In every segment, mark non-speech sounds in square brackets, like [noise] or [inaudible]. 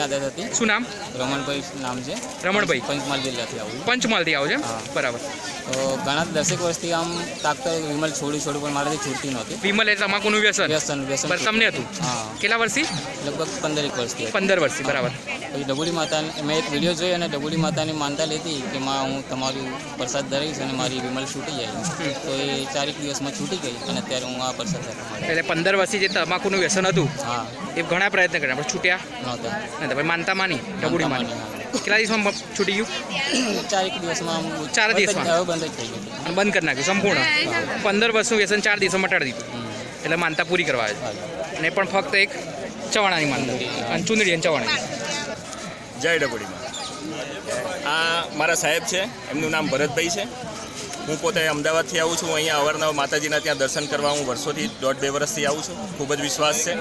ખાવાની આદત હતી. શું નામ? રમણભાઈ નામ છે. રમણભાઈ. પંચમહાલ જિલ્લાથી આવું. પંચમહાલથી આવો છે બરાબર. તો ઘણા દસેક વર્ષથી આમ તાકતા વિમલ છોડી છોડી પણ મારાથી છૂટતી નહોતી. વિમલ એટલે તમાકુનું વ્યસન? વ્યસન વ્યસન તમને હતું? હા. કેટલા વર્ષથી? લગભગ પંદરેક વર્ષથી પંદર વર્ષથી બરાબર. પછી ડબુડી માતા મેં એક વીડિયો જોઈ અને ડબુડી માતાની માનતા લેતી કે માં હું તમારું પ્રસાદ ધરીશ અને મારી વિમલ છૂટી જાય. તો એ ચારેક દિવસમાં છૂટી ગઈ અને અત્યારે હું આ પ્રસાદ ધરવા એટલે પંદર વર્ષથી જે તમાકુનું વ્યસન હતું હા. એ ઘણા પ્રયત્ન કર્યા પણ છૂટ્યા? નહોતા. નહોતા તો માનતા માની ડબુડી માની. કેટલા દિવસમાં છૂટી ગયું? ચારેક દિવસમાં ચાર દિવસમાં? બંધ જ થઈ ગયું અને બંધ કરી નાખ્યું સંપૂર્ણ? પંદર વર્ષનું વ્યસન ચાર દિવસમાં મટાડી દીધું. એટલે માનતા પૂરી કરવા આવે છે. અને એ પણ ફક્ત એક ચવાણાની માનતા. અને ચુંદડી અને ચવાણાની. જય ડબોડીમાં. આ મારા સાહેબ છે એમનું નામ ભરતભાઈ છે. હું પોતે અમદાવાદથી આવું છું અહીંયા અવારનવાર માતાજીના ત્યાં દર્શન કરવા હું વર્ષોથી દોઢ બે વર્ષથી આવું છું. ખૂબ જ વિશ્વાસ છે.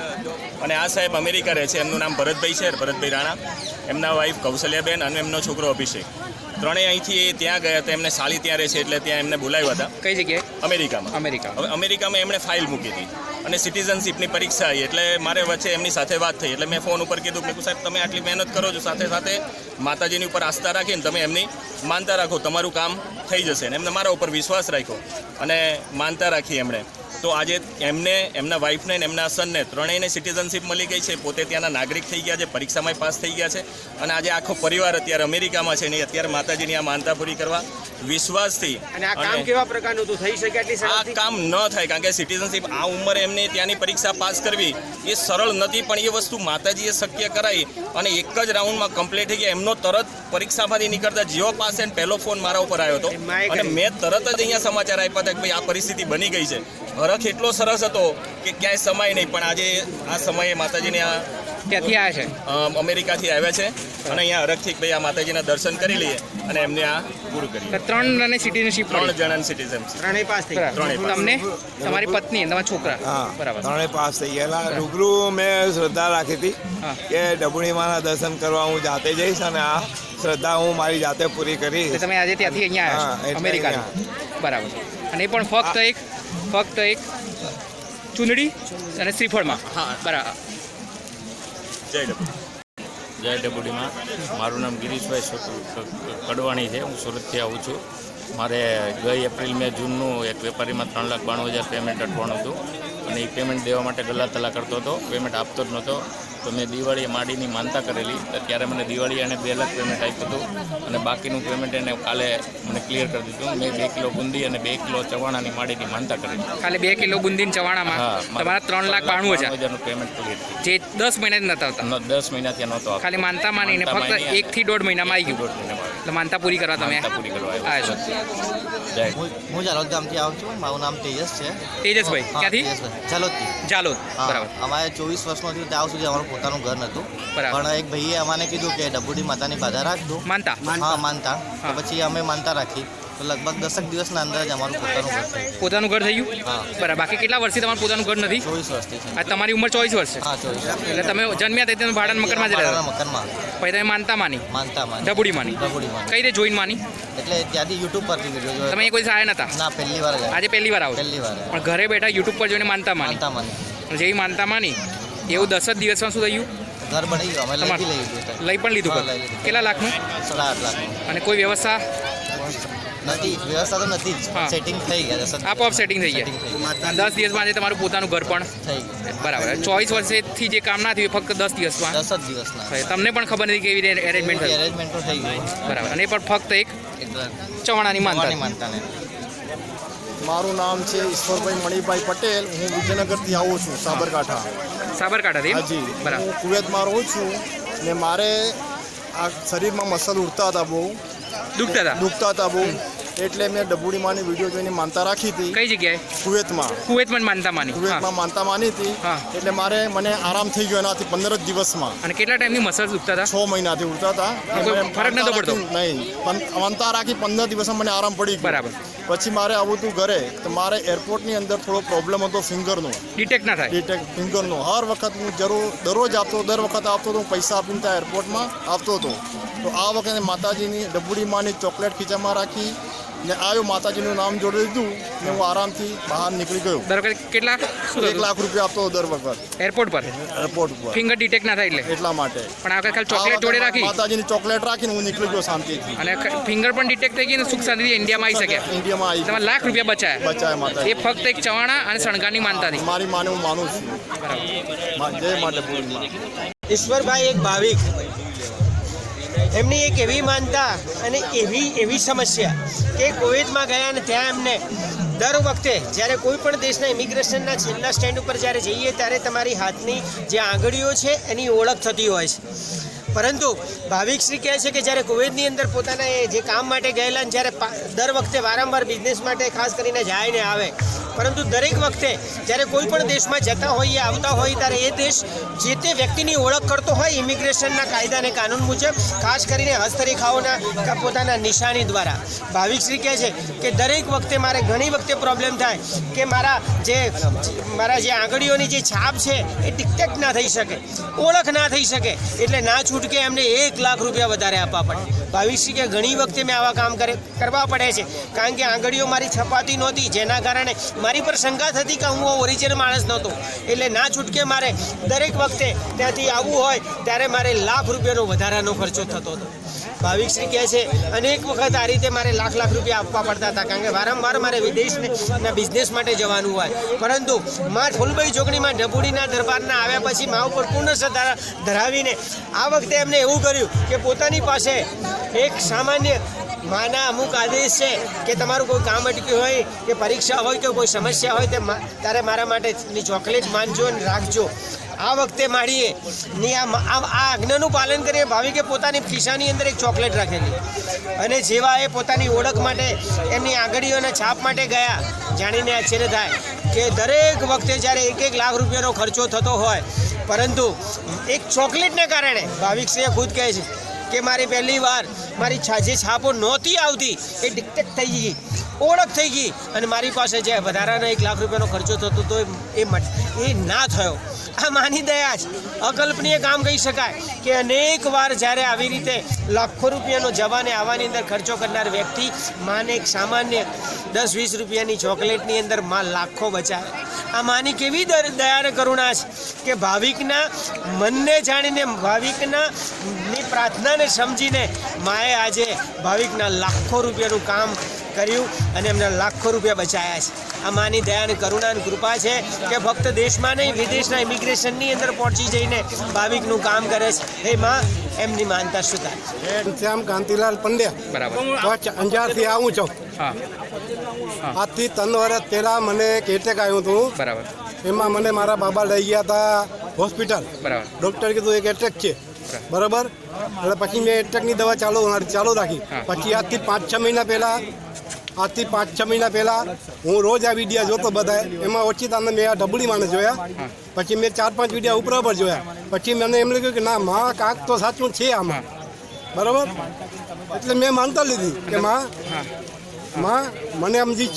અને આ સાહેબ અમેરિકા રહે છે એમનું નામ ભરતભાઈ છે ભરતભાઈ રાણા. એમના વાઈફ કૌશલ્યાબેન અને એમનો છોકરો અભિષેક. ત્રણેય અહીંથી એ ત્યાં ગયા હતા એમને સાલી ત્યાં રહે છે એટલે ત્યાં એમને બોલાવ્યા હતા. કઈ જગ્યાએ? અમેરિકામાં. અમેરિકા હવે અમેરિકામાં એમણે ફાઇલ મૂકી હતી. અને સિટીઝનશીપની પરીક્ષા આવી. એટલે મારે વચ્ચે એમની સાથે વાત થઈ. એટલે મેં ફોન ઉપર કીધું, મેં સાહેબ, તમે આટલી મહેનત કરો છો, સાથે સાથે માતાજીની ઉપર આસ્થા રાખીને તમે એમની માનતા રાખો. તમારું કામ થઈ જશે. ને એમને મારા ઉપર વિશ્વાસ રાખ્યો અને માનતા રાખી એમણે. તો આજે એમને એમના વાઇફને અને એમના સનને ત્રણેયને સિટીઝનશીપ મળી ગઈ છે. પોતે ત્યાંના નાગરિક થઈ ગયા છે પરીક્ષામાં પાસ થઈ ગયા છે. અને આજે આખો પરિવાર અત્યારે અમેરિકામાં છે ને અત્યારે માતાજીની આ માનતા પૂરી કરવા વિશ્વાસથી આ કામ ન થાય કારણ કે સિટીઝનશીપ આ ઉંમરે એમને ત્યાંની પરીક્ષા પાસ કરવી એ સરળ નથી પણ એ વસ્તુ માતાજીએ શક્ય કરાવી અને એક જ રાઉન્ડમાં કમ્પ્લીટ થઈ ગયા. એમનો તરત પરીક્ષામાંથી નીકળતા જીઓ પાસે પહેલો ફોન મારા ઉપર આવ્યો હતો. અને મેં તરત જ અહીંયા સમાચાર આપ્યા હતા કે ભાઈ આ પરિસ્થિતિ બની ગઈ છે. હરખ એટલો સરસ હતો કે ક્યાંય સમય નહીં પણ આજે આ સમયે માતાજીને આ ક્યાંથી આવ્યા છે? અમેરિકાથી આવ્યા છે અને અહીંયા હરખથી ભાઈ આ માતાજીના દર્શન કરી લઈએ અને એમને આ પૂરું કરીએ. ત્રણ અને સિટીઝનશીપ ત્રણ જણાની સિટીઝનશીપ ત્રણેય પાસ થઈ ગયા. ત્રણેય તમને તમારી પત્ની તમારા છોકરા. હા બરાબર. ત્રણે પાસ થઈ ગયેલા રૂબરૂ મેં શ્રદ્ધા રાખી હતી કે કે ડબુણીમાના દર્શન કરવા હું જાતે જઈશ અને આ શ્રદ્ધા હું મારી જાતે પૂરી કરીશ તમે આજે ત્યાંથી અહીંયા હા, આવ્યા અમેરિકા બરાબર. અને એ પણ ફક્ત એક ફક્ત એક ચુંદડી અને શ્રીફળમાં. બરાબર. જય ડબુ. જય ડબુડીમાં. મારું નામ ગિરીશભાઈ કડવાણી છે. હું સુરતથી આવું છું. મારે ગઈ એપ્રિલ મે જૂનનું એક વેપારીમાં ત્રણ લાખ બાણું હજાર પેમેન્ટ અટવાનું હતું. અને એ પેમેન્ટ દેવા માટે ગલ્લા તલા કરતો હતો. પેમેન્ટ આપતો જ નહોતો. તો મેં દિવાળીએ માડીની માનતા કરેલી. ત્યારે મને દિવાળીએ એને બે લાખ પેમેન્ટ આપ્યું હતું. અને બાકીનું પેમેન્ટ એને કાલે મને ક્લિયર કરી દીધું. મેં બે કિલો બુંદી અને બે કિલો ચવાણાની માડીની માનતા કરેલી. ખાલી બે કિલો બુંદી ચવાણામાં? તમારા ત્રણ લાખ બાણું હજાર. હજારનું પેમેન્ટ ક્લિયર જે દસ મહિના જ નતા આવતા દસ મહિનાથી નહોતો ખાલી માનતા માનીને ફક્ત માની એક થી દોઢ મહિનામાં આવી ગયું. એટલે માનતા પૂરી કરવા તમે? પૂરી કરવા આવ્યો. છો. હું હું જાલોદ ગામથી આવું છું. મારું નામ તેજસ છે. તેજસભાઈ ક્યાંથી. જાલોદથી. જાલોદ બરાબર. અમારે ચોવીસ વર્ષમાંથી ત્યાં સુધી અમારું પોતાનું ઘર નહોતું બરાબર. પણ એક ભાઈએ અમાને કીધું કે ડબુડી માતાની બાધા રાખજો. માનતા? હા માનતા. તો પછી અમે માનતા રાખી. તો લગભગ દસક દિવસના અંદર જ અમારું પોતાનું ઘર થઈ ગયું. પોતાનું ઘર થઈ ગયું? હા. બરાબર. બાકી કેટલા વર્ષથી તમારું પોતાનું ઘર નથી? ચોવીસ વર્ષથી છે. આ તમારી ઉંમર ચોવીસ વર્ષ છે? હા ચોવીસ એટલે તમે જન્મ્યા હતા તમે ભાડાના મકાનમાં જ રહેતા? મકાનમાં. પછી તમે માનતા માની? માનતા માની. ડબુડી માની? ડબુડી માની. કઈ રીતે જોઈન માની? એટલે ત્યાંથી યુટ્યુબ પરથી વીડિયો જોયો. તમે કોઈ આયા નતા? ના પહેલી વાર ગયા આજે પહેલી વાર આવો છો. પહેલી વાર. પણ ઘરે બેઠા યુટ્યુબ પર જોઈને માનતા માની? માનતા માની. જેવી માનતા માની એવું દસ જ દિવસમાં શું થયું? ઘર બની ગયું. અમે લઈ તમારું? લઈ લીધું. લઈ પણ લીધું હા, ઘર. લઈ લીધું. કેટલા લાખનું? સાડા આઠ લાખનું. અને કોઈ વ્યવસ્થા નથી વ્યવસ્થા તો નથી જ. સેટિંગ થઈ ગયા દસ આપોઆપ સેટિંગ થઈ ગયા. દસ દિવસમાં આજે તમારું પોતાનું ઘર પણ થઈ ગયું. બરાબર. ચોવીસ વર્ષથી જે કામ ના થયું ફક્ત દસ દિવસમાં? દસ જ દિવસના. તમને પણ ખબર નથી કેવી રીતે એરેન્જમેન્ટ થયું? એરેન્જમેન્ટ તો થઈ ગયું. બરાબર. અને પણ ફક્ત એક ચવાણાની માનતા. માનતા મારું નામ છે ઈશ્વરભાઈ મણિભાઈ પટેલ. હું વિજયનગરથી આવું છું સાબરકાંઠા. સાબરકાંઠાથી? હાજી. બરાબર. હું કુવેતમાં રહું છું ને મારે આ શરીરમાં મસલ ઉડતા હતા બહુ. દુખતા હતા? દુખતા હતા બહુ. એટલે મેં ડબુડી માની વીડિયો જોઈને માનતા રાખી હતી. કઈ જગ્યાએ? કુવેતમાં. કુવેતમાં માનતા માની. કુવેતમાં માનતા માની હતી. એટલે મારે મને આરામ થઈ ગયો એનાથી પંદર જ દિવસમાં. અને કેટલા ટાઈમની મસલ દુખતા હતા? છ મહિનાથી ઉડતા હતા. ફરક નતો પડતો? નહીં. માનતા રાખી પંદર દિવસમાં મને આરામ પડી બરાબર. પછી મારે આવું હતું ઘરે તો મારે એરપોર્ટની અંદર થોડો પ્રોબ્લેમ હતો ફિંગરનો ડિટેક્ટ ના થાય? ડિટેક્ટ ફિંગરનો હર વખત હું જરૂર દરરોજ આપતો દર વખત આપતો હતો પૈસા આપીને ત્યાં એરપોર્ટમાં આપતો હતો. તો આ વખતે માતાજીની ડબુડી માની ચોકલેટ ખીચામાં રાખી ને આવ્યો માતાજીનું નામ જોડી દીધું ને હું આરામથી બહાર નીકળી ગયો. દર વખતે કેટલા શું એક લાખ રૂપિયા આપતો દર વખત. એરપોર્ટ પર? એરપોર્ટ પર. ફિંગર ડિટેક્ટ ના થાય એટલે? એટલા માટે. પણ આ વખતે ખાલી ચોકલેટ જોડે રાખી? માતાજીની ચોકલેટ રાખીને હું નીકળી ગયો શાંતિથી. અને ફિંગર પણ ડિટેક્ટ થઈ ગઈ અને સુખ શાંતિથી ઇન્ડિયામાં આવી શક્યા ઇન્ડિયામાં આવી તમારે લાખ રૂપિયા બચાયા. બચાય એ ફક્ત એક ચવાણા અને શણગારની હતી મારી માને હું માનું છું. જય માટે ઈશ્વરભાઈ એક ભાવિક. એમની એક એવી માનતા અને એવી એવી સમસ્યા કે કોવિડમાં ગયા ને ત્યાં એમને દર વખતે જ્યારે કોઈ પણ દેશના ઇમિગ્રેશનના છેલ્લા સ્ટેન્ડ ઉપર જ્યારે જઈએ ત્યારે તમારી હાથની જે આંગળીઓ છે એની ઓળખ થતી હોય છે. પરંતુ ભાવિક શ્રી કહે છે કે જ્યારે કોવિડની અંદર પોતાના જે કામ માટે ગયેલા ને જ્યારે દર વખતે વારંવાર બિઝનેસ માટે ખાસ કરીને જાય ને આવે, પરંતુ દરેક વખતે જ્યારે કોઈ પણ દેશમાં જતા હોઈએ આવતા હોય ત્યારે એ દેશ જે તે વ્યક્તિની ઓળખ કરતો હોય ઇમિગ્રેશનના કાયદા અને કાનૂન મુજબ, ખાસ કરીને હસ્તરેખાઓના પોતાના નિશાની દ્વારા. ભાવિક શ્રી કહે છે કે દરેક વખતે મારે ઘણી વખતે પ્રોબ્લેમ થાય કે મારા જે મારા જે આંગળીઓની જે છાપ છે એ ટિકટેક ના થઈ શકે, ઓળખ ના થઈ શકે, એટલે ના છૂટકે એમને એક લાખ રૂપિયા વધારે આપવા પડે ભાવિક કે ઘણી વખતે મેં આવા કામ કરે કરવા પડે છે. કારણ કે આંગળીઓ મારી છપાતી નહોતી. જેના કારણે મારી પર શંકા થતી કે હું ઓરિજિનલ માણસ નહોતો. એટલે ના છૂટકે મારે દરેક વખતે ત્યાંથી આવવું હોય, ત્યારે મારે લાખ રૂપિયાનો વધારાનો ખર્ચો થતો હતો. ભાવિક શ્રી કહે છે અનેક વખત આ રીતે મારે લાખ લાખ રૂપિયા આપવા પડતા હતા, કારણ કે વારંવાર મારે વિદેશના બિઝનેસ માટે જવાનું હોય. પરંતુ માં ફૂલભાઈ ચોકડીમાં ઢબુડીના દરબારના આવ્યા પછી મા ઉપર પૂર્ણ શ્રદ્ધા ધરાવીને આ વખતે એમને એવું કર્યું કે પોતાની પાસે એક સામાન્ય માના અમુક આદેશ છે કે તમારું કોઈ કામ અટક્યું હોય, કે પરીક્ષા હોય, કે કોઈ સમસ્યા હોય, તે તારે મારા માટે ચોકલેટ માનજો અને રાખજો. આ વખતે માળીએ. ની આ આજ્ઞાનું પાલન કરીને ભાવિકે પોતાની ખિસ્સાની અંદર એક ચોકલેટ રાખેલી. અને જેવા એ પોતાની ઓળખ માટે એમની આંગળીઓના છાપ માટે ગયા, જાણીને આશ્ચર્ય થાય કે દરેક વખતે જ્યારે એક એક લાખ રૂપિયાનો ખર્ચો થતો હોય, પરંતુ એક ચોકલેટને કારણે ભાવિક શ્રી ખુદ કહે છે કે મારી પહેલી વાર મારી જે છાપો નહોતી આવતી, એ ડિક્ટેક્ટ થઈ ગઈ, ઓળખ થઈ ગઈ. અને મારી પાસે જે વધારાના એક લાખ રૂપિયાનો ખર્ચો થતો હતો એ એ ના થયો. આ માની દયા છે અકલ્પનીય કામ કહી શકાય કે અનેક વાર જ્યારે આવી રીતે લાખો રૂપિયાનો જવાને આવવાની અંદર ખર્ચો કરનાર વ્યક્તિ માને એક સામાન્ય દસ વીસ રૂપિયાની ચોકલેટની અંદરમાં લાખો બચાવે. આ માની કેવી દયા કરુણા છે કે ભાવિકના મનને જાણીને ભાવિકના પ્રાર્થનાને સમજીને માએ આજે ભાવિકના લાખો રૂપિયાનું કામ કર્યું અને એમના લાખો રૂપિયા બચાવ્યા છે. આ માની દયા અને કરુણા અને કૃપા છે કે ફક્ત દેશમાં નહીં વિદેશના ઇમિગ્રેશનની અંદર પહોંચી જઈને ભાવિકનું કામ કરે છે. એ માં એમની માનતા સ્વીકાર શ્યામ કાંતિલાલ પંડ્યા. બરાબર. અંજારથી આવું છું. આજથી ત્રણ વર્ષ પહેલાં મને કેટેક આવ્યું હતું. બરાબર. એમાં મને મારા બાબા લઈ ગયા હતા હોસ્પિટલ. બરાબર. ડૉક્ટર કીધું એક એટેક છે. બરાબર. એટલે પછી મેં એટેકની દવા ચાલુ ચાલુ રાખી. પછી આજથી પાંચ છ મહિના પહેલાં આજથી પાંચ છ મહિના પહેલાં હું રોજ આ વિડીયા જોતો બધા એમાં ઓછી તમને મેં આ ઢબળી માણસ જોયા. પછી મેં ચાર પાંચ વિડીયા ઉપરા પર જોયા. પછી મને એમ લાગ્યું કે ના માં કાંક તો સાચું છે આમાં. બરાબર? એટલે મેં માનતા લીધી કે માં માં મને સમજી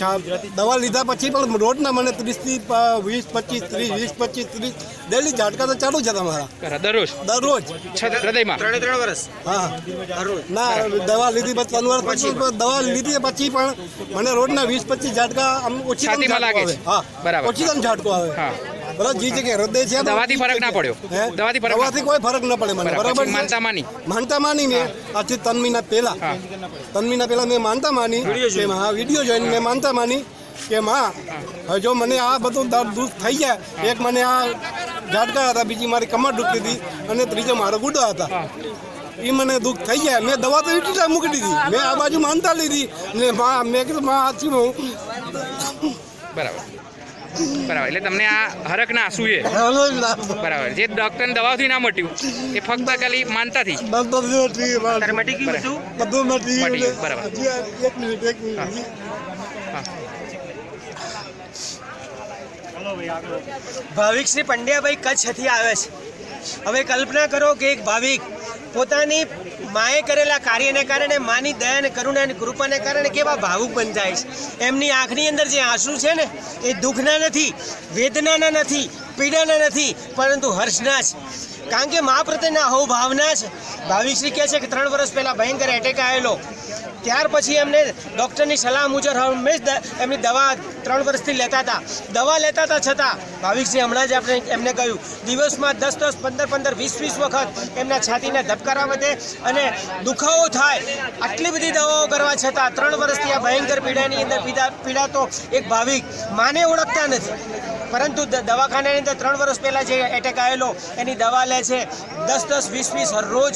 દવા લીધા પછી પણ રોજના મને ત્રીસથી વીસ પચીસ ત્રીસ વીસ પચીસ ત્રીસ ડેલી ઝાટકા તો ચાલુ છે તમારા દરરોજ? દરરોજ. હૃદયમાં? ત્રણે ત્રણ વર્ષ? હા. ના દવા લીધી પછી ત્રણ વર્ષ પછી પણ દવા લીધી પછી પણ મને રોજના વીસ પચીસ ઝાટકા આમ ઓછી લાગે આવે. હા. બરાબર. ઓછી દમ ઝાટકો આવે. હા. બરાબર જે જગ્યાએ હૃદય છે દવાથી ફરક ના પડ્યો. દવાથી ફરક દવાથી કોઈ ફરક ન પડે મને બરાબર. માનતા માની માનતા માની મેં આજથી ત્રણ મહિના પહેલા. ત્રણ મહિના પહેલા મેં માનતા માની. હા. વીડિયો જોઈને. મેં માનતા માની કે માં હવે જો મને આ બધું દર્દ દુઃખ થઈ જાય એક મને આ ઝાટકા હતા બીજી મારી કમર દુખતી હતી અને ત્રીજો મારો ગુડા હતા. એ મને દુઃખ થઈ જાય મેં દવા તો એટલી ટાઈમ મૂકી દીધી. મેં આ બાજુ માનતા લીધી. ને માં મેં કીધું માં આથી હું? બરાબર. બરાબર. એટલે તમને આ હરક ના આંસુ એ બરાબર. જે ડોક્ટરની દવાથી ના મટ્યું એ ફક્ત ખાલી માનતાથી. બરાબર. ભાવિક શ્રી પંડ્યાભાઈ કચ્છથી આવે છે. હવે કલ્પના કરો કે એક ભાવિક પોતાની માએ કરેલા કાર્યને કારણે, માની દયા અને કરુણા અને કૃપાને કારણે કેવા ભાવુક બની જાય છે. એમની આંખની અંદર જે આંસુ છે ને, એ દુઃખના નથી, વેદનાના નથી, પીડાના નથી, પરંતુ હર્ષના છે. કારણ કે મા પ્રત્યેના અહોભાવના છે. ભાવિક શ્રી કહે છે કે ત્રણ વર્ષ પહેલાં ભયંકર એટેક આવેલો. ત્યાર પછી એમને ડૉક્ટરની સલાહ મુજબ હંમેશ એમની દવા ત્રણ વર્ષથી લેતા હતા. દવા લેતા હતા છતાં, ભાવિકસિંહ હમણાં જ આપણે એમને કહ્યું, દિવસમાં દસ દસ, પંદર પંદર, વીસ વીસ વખત એમના છાતીના ધબકારા વધે અને દુખાવો થાય. આટલી બધી દવાઓ કરવા છતાં ત્રણ વર્ષથી આ ભયંકર પીડાની અંદર પીડા પીડાતો એક ભાવિક માને ઓળખતા નથી. પરંતુ દવાખાનાની અંદર ત્રણ વર્ષ પહેલાં જે એટેક આવેલો, એની દવા લે છે દસ દસ, વીસ વીસ હરરોજ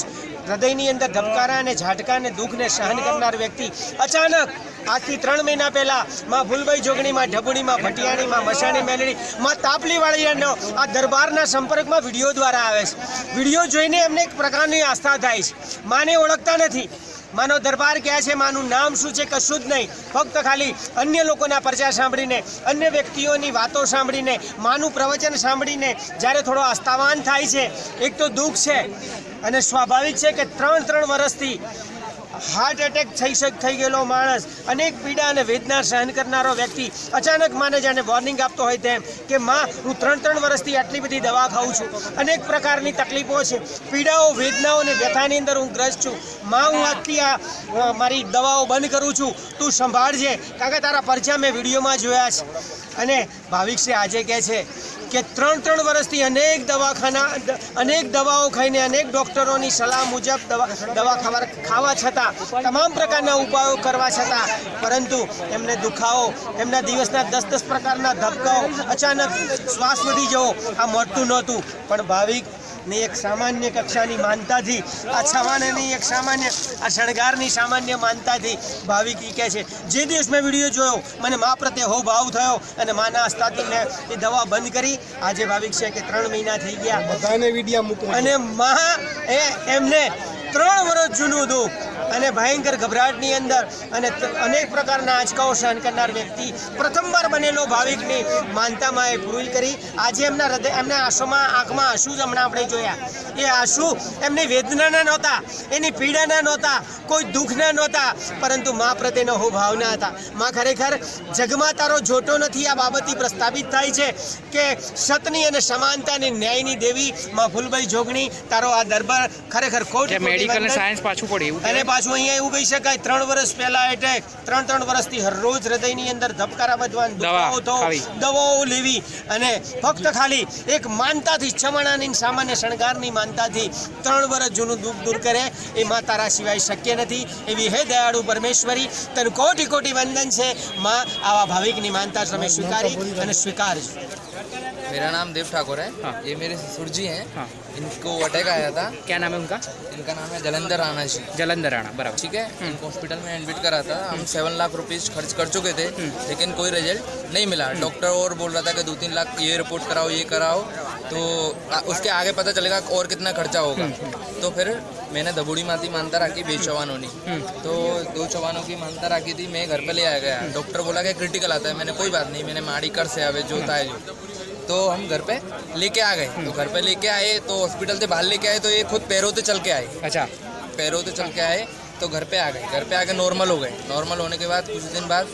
હૃદયની અંદર ધબકારા અને ઝાટકા અને દુઃખને સહન કરનાર વ્યક્તિ અચાનક આજથી ત્રણ મહિના પહેલા માં ફૂલભાઈ જોગણીમાં ઢબુડીમાં ભટિયાણીમાં મસાણી મેલડી, માં તાપલીવાળીનો આ દરબારના સંપર્કમાં વીડિયો દ્વારા આવે છે. વીડિયો જોઈને એમને એક પ્રકારની આસ્થા થાય છે. માને ઓળખતા નથી. માનો દરબાર ક્યાં છે, માનું નામ શું છે, કશું જ નહીં. ફક્ત ખાલી અન્ય લોકોના પરચા સાંભળીને, અન્ય વ્યક્તિઓની વાતો સાંભળીને, માનું પ્રવચન સાંભળીને જ્યારે થોડો આસ્થાવાન થાય છે, એક તો દુઃખ છે. અને સ્વાભાવિક છે કે ત્રણ ત્રણ વર્ષથી હાર્ટ એટેક થઈ શક થઈ ગયેલો માણસ અનેક પીડા અને વેદના સહન કરનારો વ્યક્તિ અચાનક માને જાણે વોર્નિંગ આપતો હોય તેમ કે, માં, હું ત્રણ ત્રણ વર્ષથી આટલી બધી દવા ખાઉં છું. અનેક પ્રકારની તકલીફો છે. પીડાઓ, વેદનાઓ અને વ્યથાની અંદર હું ગ્રસ્ત છું. માં, હું આજથી આ મારી દવાઓ બંધ કરું છું. તું સંભાળજે. કારણ કે તારા પરચા મેં વિડીયોમાં જોયા છે. અને ભાવિક છે, આજે કહે છે કે ત્રણ ત્રણ વર્ષથી અનેક દવાખાના, અનેક દવાઓ ખાઈને અનેક ડૉક્ટરોની સલાહ મુજબ દવા દવા ખાવા ખાવા છતાં, તમામ પ્રકારના ઉપાયો કરવા છતાં, પરંતુ એમને દુખાવો, એમના દિવસના દસ દસ પ્રકારના ધબકાઓ, અચાનક શ્વાસ વધી જવો, આ મળતું નહોતું. પણ ભાવિક ની એક સામાન્ય કક્ષાની માનતાથી આ છવાનાની એક સામાન્ય આ શણગારની સામાન્ય માનતાથી ભાવિક ઈ કહે છે જે દિવસ મેં વીડિયો જોયો મને મા પ્રત્યે હો ભાવ થયો અને માના હસ્તાથી એ દવા બંધ કરી. આજે ભાવિક છે કે ત્રણ મહિના થઈ ગયા. બધાને વિડીયા મૂકો અને મહા એ એમને ત્રણ વર્ષ જૂનું દુઃખ અને ભયંકર ગભરાટની અંદર અને અનેક પ્રકારના આંચકાઓ સહન કરનાર વ્યક્તિ પ્રથમવાર બનેલો ભાવિકની માનતામાં એ પૂરી કરી. આજે એમના હૃદય એમના આંસુમાં આંખમાં આંસુ જ હમણાં આપણે જોયા. એ આંસુ એમની વેદનાના નહોતા એની પીડાના નહોતા કોઈ દુઃખના નહોતા પરંતુ મા પ્રત્યેનો હો ભાવના હતા. મા ખરેખર જગમાં તારો જોટો નથી આ બાબતથી પ્રસ્થાપિત થાય છે કે સતની અને સમાનતાની ન્યાયની દેવી માં ફૂલભાઈ જોગણી તારો આ દરબાર ખરેખર ખોટ મેડિકલ સાયન્સ પાછું પડે એવું અને પાછું અહીંયા એવું કહી શકાય ત્રણ વર્ષ પહેલા એટેક ત્રણ ત્રણ વર્ષથી હરરોજ હૃદયની અંદર ધબકારા વધવાનું દવાઓ લેવી અને ફક્ત ખાલી એક માનતાથી છમણાની સામાન્ય શણગારની માનતાથી ત્રણ વર્ષ જૂનું દુઃખ દૂર કરે એ મા તારા સિવાય શક્ય નથી. એવી હે દયાળુ પરમેશ્વરી તને કોટી કોટી વંદન છે. માં આવા ભાવિકની માનતા તમે સ્વીકારી અને સ્વીકારજો. मेरा नाम देव ठाकुर है। हाँ। ये मेरे ससुर जी हैं। हाँ। इनको अटैक आया था। क्या नाम है उनका? इनका नाम है जलंधर राणा जी। जलंधर राणा बराबर। ठीक है? इनको हॉस्पिटल में एडमिट करा था। हम सेवन लाख रुपीज़ खर्च कर चुके थे लेकिन कोई रिज़ल्ट नहीं मिला। डॉक्टर और बोल रहा था कि दो तीन लाख ये रिपोर्ट कराओ ये कराओ। तो उसके आगे पता चलेगा और कितना खर्चा होगा। तो फिर मैंने दबोड़ी माती मानता रखी बेच चौहानों ने तो दो चौहानों की मानता रखी थी मैं घर पे ले आया गया। डॉक्टर बोला कि क्रिटिकल आता है। मैंने कोई बात नहीं मैंने माड़ी कर से आवे जो था जो। तो हम घर पे लेके आ गए। तो घर पे लेके आए तो हॉस्पिटल से बाहर लेके आए तो ये खुद पैरों से चल के आए। अच्छा। पैरों से चल के आए तो घर पे आ गए। घर पे आके नॉर्मल हो गए। नॉर्मल होने के बाद कुछ दिन बाद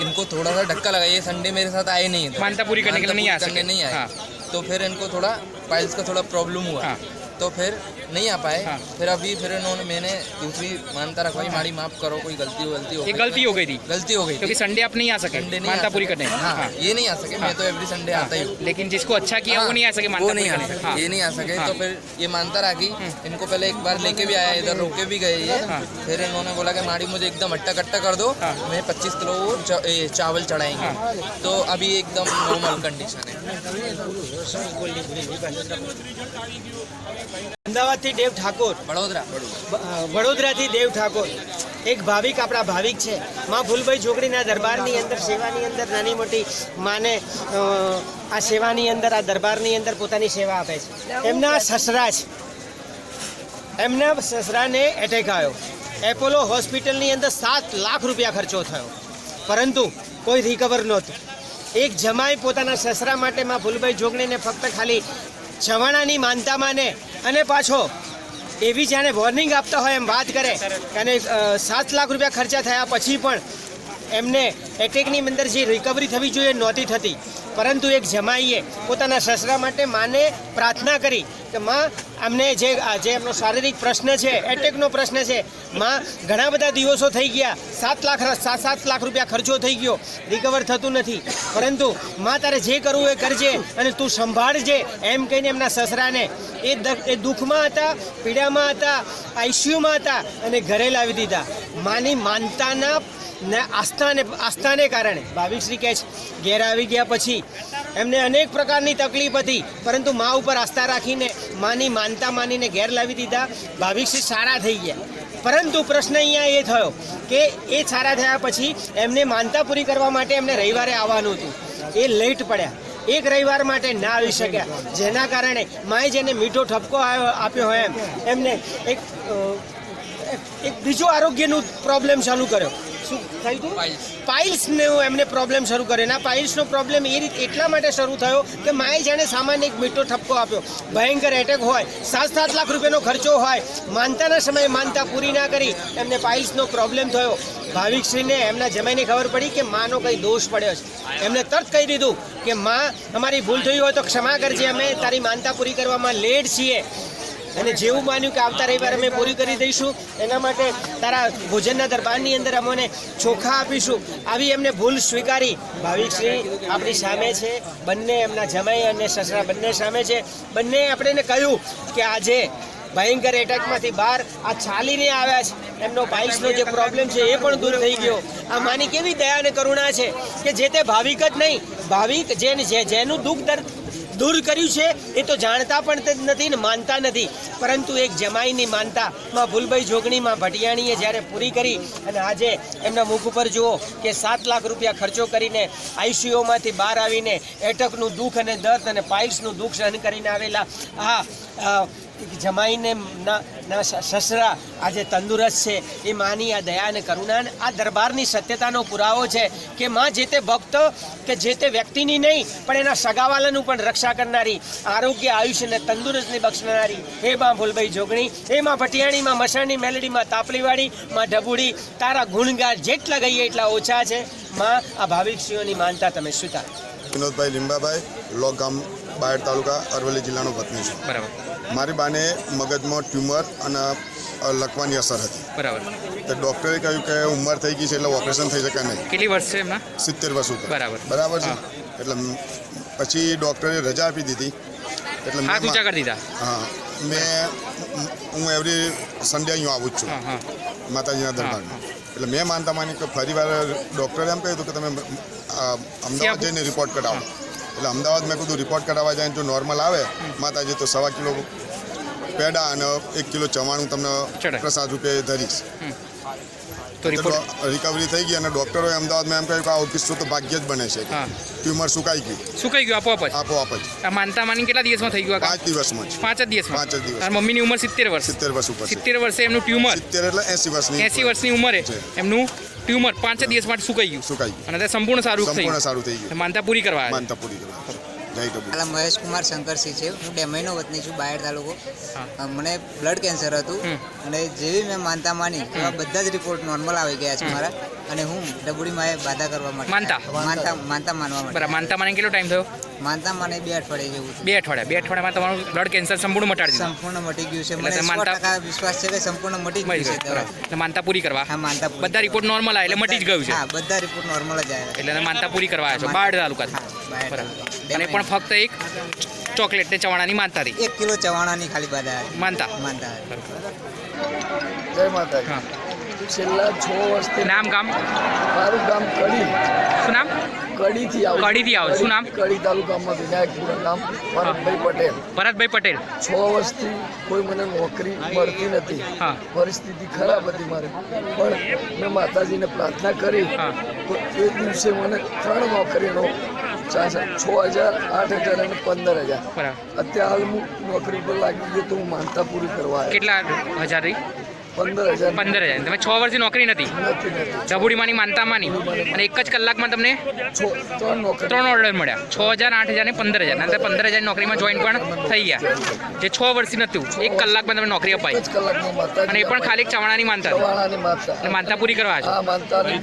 इनको थोड़ा सा धक्का लगा। ये संडे मेरे साथ आए नहीं है। मानता पूरी करने के लिए नहीं आ सके। नहीं आए। हाँ। तो फिर इनको थोड़ा पाइल्स का थोड़ा प्रॉब्लम हुआ। हाँ। तो फिर नहीं आ पाए। हाँ। फिर अभी फिर इन्होंने मैंने दूसरी मानता रखवाई माड़ी माफ़ करो कोई गलती हो गलती हो गई। गलती हो गई थी? गलती हो गई क्योंकि संडे आप नहीं आ सके संडे नहीं मानता पूरी करने। हाँ हाँ। ये नहीं आ सके मैं तो एवरी संडे आता ही हूँ। लेकिन जिसको अच्छा किया वो हाँ, नहीं आ सके वो मानता नहीं आ सके हाँ। ये नहीं आ सके। हाँ। तो फिर ये मानता राखी इनको पहले एक बार लेके भी आया इधर रोके भी गए ये। हाँ। फिर इन्होंने बोला कि माड़ी मुझे एकदम अट्टा कट्टा कर दो हाँ। मैं 25 किलो वो चावल चढ़ाएँगे। तो अभी एकदम नॉर्मल कंडीशन है। [laughs] અમદાવાદથી દેવ ઠાકોર. વડોદરા. વડોદરાથી દેવ ઠાકોર. એક ભાવિક આપણા ભાવિક છે. માં ફૂલભાઈ જોગડીના દરબારની અંદર સેવાની અંદર નાની મોટી માને આ સેવાની અંદર આ દરબારની અંદર પોતાની સેવા આપે છે. એમના સસરા છે. એમના સસરાને એટેક આવ્યો. એપોલો હોસ્પિટલની અંદર સાત લાખ રૂપિયા ખર્ચો થયો. પરંતુ કોઈ રિકવર નહોતું. એક જમાઈ પોતાના સસરા માટે માં ફૂલભાઈ જોગણીને ફક્ત ખાલી છવાણાની માનતા માને અને પાછો એવી જાણે વોર્નિંગ આપતા હોય એમ વાત કરે અને સાત લાખ રૂપિયા ખર્ચા થયા પછી પણ એમને એટેકની અંદર જે રિકવરી થવી જોઈએ, નહોતી થતી. પરંતુ એક જમાઈએ પોતાના સસરા માટે માને પ્રાર્થના કરી કે માં, અમને જે જે એમનો શારીરિક પ્રશ્ન છે, એટેકનો પ્રશ્ન છે, માં, ઘણા બધા દિવસો થઈ ગયા, સાત લાખ સાત સાત લાખ રૂપિયા ખર્ચો થઈ ગયો રિકવર થતું નથી. પરંતુ માં તારે જે કરવું એ કરજે અને તું સંભાળજે, એમ કહીને એમના સસરાને. એ એ દુઃખમાં હતા, પીડામાં હતા આઈસીયુમાં હતા અને ઘરે લાવી દીધા. માની માનતાના ને આસ્થાને આસ્થાને કારણે. ભાવિકશ્રી છે, ઘેર આવી ગયા પછી એમને અનેક પ્રકારની તકલીફ હતી, પરંતુ મા ઉપર આસ્થા રાખીને માની માનતા માનીને ઘેર લાવી દીધા. ભાવિકશ્રી સારા થઈ ગયા. પરંતુ પ્રશ્ન અહીંયા એ થયો કે એ સારા થયા પછી એમને માનતા પૂરી કરવા માટે એમને રવિવારે આવવાનું હતું. એ લેટ પડ્યા. એક રવિવાર માટે ના આવી શક્યા. જેના કારણે માએ જેને મીઠો ઠપકો આપ્યો હોય એમ, એમને એક એક બીજો આરોગ્યનું પ્રોબ્લેમ ચાલુ કર્યો. શું? થયું હતું પાઇલ્સને એમને પ્રોબ્લેમ શરૂ કર્યો અને આ પાઇલ્સનો પ્રોબ્લેમ એ રીતે એટલા માટે શરૂ થયો કે માએ જાણે સામાન્ય એક મીઠો ઠપકો આપ્યો. ભયંકર એટેક હોય સાત સાત લાખ રૂપિયાનો ખર્ચો હોય માનતાના સમયે માનતા પૂરી ના કરી એમને પાઇલ્સનો પ્રોબ્લેમ થયો. ભાવિકશ્રીને એમના જમાઈને ખબર પડી કે માનો કંઈ દોષ પડ્યો છે. એમને તરત કહી દીધું કે માં અમારી ભૂલ થઈ હોય તો ક્ષમા કરજે. અમે તારી માનતા પૂરી કરવામાં લેટ છીએ. અને જેવું માન્યું કે આવતા રવિવારે અમે પૂરી કરી દઈશું, એના માટે તારા ભોજનના દરબારની અંદર અમને ચોખા આપીશું. આવી એમને ભૂલ સ્વીકારી. ભાવિકશ્રી આપણી સામે છે, બંને એમના જમાઈ અને સસરા બંને સામે છે. બંને આપણે કહ્યું કે આજે ભયંકર એટેકમાંથી બહાર આ ચાલીને આવ્યા છે. એમનો પાઇલ્સનો જે પ્રોબ્લેમ છે એ પણ દૂર થઈ ગયો. આ માની કેવી દયા અને કરુણા છે કે જે તે ભાવિક જ નહીં, ભાવિક જેને જેનું દુઃખ દર્દ દૂર કર્યું છે, એ તો જાણતા પણ નથી ને માનતા નથી. પરંતુ એક જમાઈની માનતા માં ભૂલભાઈ જોગણીમાં ભટિયાણીએ જ્યારે પૂરી કરી અને આજે એમના મુખ ઉપર જુઓ કે સાત લાખ રૂપિયા ખર્ચો કરીને આઈસીયુમાંથી બહાર આવીને એટકનું દુઃખ અને દર્દ અને પાઇલ્સનું દુઃખ સહન કરીને આવેલા આ આ જમાઈને ના સસરા આજે તંદુરસ્ત છે. એ માની આ દયા અને કરુણા અને આ દરબારની સત્યતાનો પુરાવો છે કે માં જે તે ભક્ત કે જે તે વ્યક્તિની નહીં પણ એના સગાવાલાનું પણ રક્ષા કરનારી આરોગ્ય આયુષ્ય અને તંદુરસ્તની બક્ષનારી. હે માં ભૂલભાઈ જોગણી હે માં ભટિયાણીમાં મસાણી મેલડીમાં તાપલીવાડી માં ઢબુડી તારા ગુણગાર જેટલા ગઈએ એટલા ઓછા છે. માં આ ભાવિકશ્રીઓની માનતા તમે સ્વીકાર વિનોદભાઈ લીંબાભાઈ લોક ગામ બાયડ તાલુકા અરવલ્લી જિલ્લાનો વતની છું. બરાબર. મારી બાને મગજમાં ટ્યુમર અને લખવાની અસર હતી. બરાબર. તો ડૉક્ટરે કહ્યું કે ઉંમર થઈ ગઈ છે એટલે ઓપરેશન થઈ શકે નહીં. કેટલી વર્ષ છે એમના? સિત્તેર વર્ષ ઉપર. બરાબર. બરાબર છે? એટલે પછી ડૉક્ટરે રજા આપી દીધી. એટલે હાથ ઊંચા કરી દીધા? હા. મેં હું એવરી સન્ડે અહીંયા આવું જ છું. માતાજીના દરબારમાં. એટલે મેં માનતા માની કે ફરી વાર ડૉક્ટરે એમ કહ્યું હતું કે તમે અમદાવાદ જઈને રિપોર્ટ કઢાવો એટલે અમદાવાદ મેં કીધું રિપોર્ટ કરાવવા જાય જો નોર્મલ આવે. માતાજી તો સવા કિલો પેડા અને એક કિલો ચવાણું તમને. પ્રસાદ રૂપે ધરીશ. તો રિકવરી થઈ ગઈ અને ડૉક્ટરોએ અમદાવાદમાં એમ કહ્યું કે આ કિસ્સો તો ભાગ્ય જ બને છે. ટ્યુમર સુકાઈ ગયું. કહી ગયું આપોઆપ જ? આપોઆપ જ. આ માનતા માની કેટલા દિવસમાં થઈ ગયું પાંચ દિવસમાં જ. પાંચ જ દિવસમાં? પાંચ જ દિવસ. મમ્મીની ઉંમર સિત્તેર વર્ષ. સિત્તેર વર્ષ ઉપર સિત્તેર વર્ષે એમનું ટ્યુમર સિત્તેર એટલે એસી વર્ષની એસી વર્ષની ઉંમરે. એમનું? ટ્યુમર પાંચ દિવસ માટે સુકાઈ ગયું. સુકાઈ ગયું. અને તે સંપૂર્ણ સારું થઈ ગયું. સારું થઈ ગયું. માનતા પૂરી કરવા માનતા પૂરી કરવા મારા મહેશ કુમાર શંકરસિંહ છે. હું ડેમઈનો વતની છું બાયડ તાલુકો. મને બ્લડ કેન્સર હતું. અને જેવી મેં માનતા માની બધા જ રિપોર્ટ નોર્મલ આવી ગયા છે મારા. અને હું ડબુડી એ બાધા કરવા માટે માનતા? માનતા માનતા માનવા માટે. બરાબર માનતા મને કેટલો ટાઈમ થયો? માનતા માને બે અઠવાડિયા જેવું છે બે અઠવાડિયા બે અઠવાડિયામાં તમારું બ્લડ કેન્સર સંપૂર્ણ મટાડી દીધું? સંપૂર્ણ મટી ગયું છે. મને સો ટકા વિશ્વાસ છે કે સંપૂર્ણ મટી ગયું છે એટલે માનતા પૂરી કરવા? હા માનતા પૂરી. બધા રિપોર્ટ નોર્મલ આવે એટલે મટી જ ગયું છે? હા બધા રિપોર્ટ નોર્મલ જ આવ્યા એટલે માનતા પૂરી કરવા આવ્યા છો બાર બાયડ બરાબર. અને પણ ફક્ત એક ચોકલેટ ને ચવાણાની માનતા હતી? એક કિલો ચવાણાની ખાલી બધા. માનતા? માનતા. જય માતા હા. છેલ્લા છ વર્ષથી નામ ગામ? મારું ગામ કડી. શું નામ? કડીથી આવું કડીથી આવું શું નામ? કડી તાલુકામાં વિનાયકપુરા ગામ ભરતભાઈ પટેલ. ભરતભાઈ પટેલ. છ વર્ષથી કોઈ મને નોકરી મળતી નથી. પરિસ્થિતિ ખરાબ હતી મારી. પણ મેં માતાજીને પ્રાર્થના કરી તો એ દિવસે મને ત્રણ નોકરીનો છ હજાર આઠ હજાર અને પંદર હજાર. અત્યારે હાલ હું નોકરી પર લાગી ગયો તો હું માનતા પૂરી કરવા કેટલા હજાર રહી? પંદર હજાર. તમે છ વર્ષથી નોકરી નથી. માનતામાંની ડબુડીમાંની માનતા અને એક જ કલાકમાં તમને ત્રણ ઓર્ડર મળ્યા. છ હજાર આઠ હજાર ને પંદર હજાર. અને પંદર હજારની નોકરીમાં જોઈન પણ થઈ ગયા. જે છ વર્ષથી નહોતું એક કલાકમાં તમને નોકરી અપાઈ. અને એ પણ ખાલી ચવાણાની માનતા માનતા. પૂરી કરવા છો.